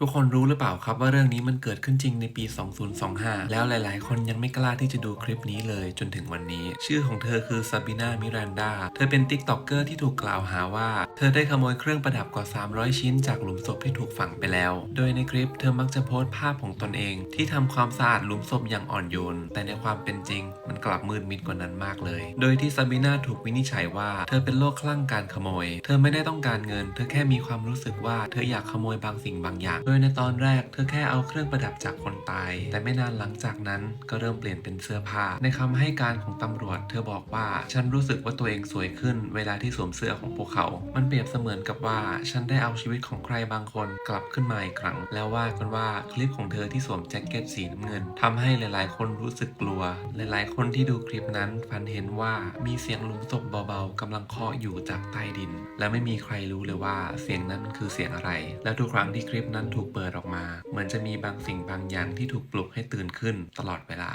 ทุกคนรู้หรือเปล่าครับว่าเรื่องนี้มันเกิดขึ้นจริงในปี 2025 แล้วหลาย ๆ คนยังไม่กล้าที่จะดูคลิปนี้เลยจนถึงวันนี้ ชื่อของเธอคือซาบิน่ามิรันดา เธอเป็นติ๊กต็อกเกอร์ที่ถูกกล่าวหาว่า เธอได้ขโมยเครื่องประดับกว่า 300 ชิ้นจากหลุมศพที่ถูกฝังไปแล้ว โดยในคลิปเธอมักจะโพสต์ภาพของตนเอง ที่ทำความสะอาดหลุมศพอย่างอ่อนโยน แต่ในความเป็นจริง มันกลับมืดมิดกว่านั้นมากเลย โดยที่ซาบิน่าถูกวินิจฉัยว่า เธอเป็นโรคคลั่งการขโมย เธอไม่ได้ต้องการเงิน เธอแค่มีความรู้สึกว่าเธออยากขโมยบางสิ่งบางอย่างโดยในตอนแรกเธอแค่เอาเครื่องประดับจากคนตาย แต่ไม่นานหลังจากนั้นก็เริ่มเปลี่ยนเป็นเสื้อผ้า ในคำให้การของตำรวจ เธอบอกว่าฉันรู้สึกว่าตัวเองสวยขึ้น เวลาที่สวมเสื้อของพวกเขา มันเปรียบเสมือนกับว่าฉันได้เอาชีวิตของใครบางคนกลับขึ้นมาอีกครั้ง แล้วว่ากันว่าคลิปของเธอที่สวมแจ็คเก็ตสีน้ำเงินทำให้หลาย ๆ คนรู้สึกกลัว หลาย ๆ คนที่ดูคลิปนั้นฝันเห็นว่ามีเสียงหลุมศพเบา ๆกำลังเคาะอยู่จากใต้ดิน และไม่มีใครรู้เลยว่าเสียงนั้นคือเสียงอะไร และทุกครั้งที่คลิปนั้นถูกเปิดออกมา เหมือนจะมีบางสิ่งบางอย่างที่ถูกปลุกให้ตื่นขึ้นตลอดเวลา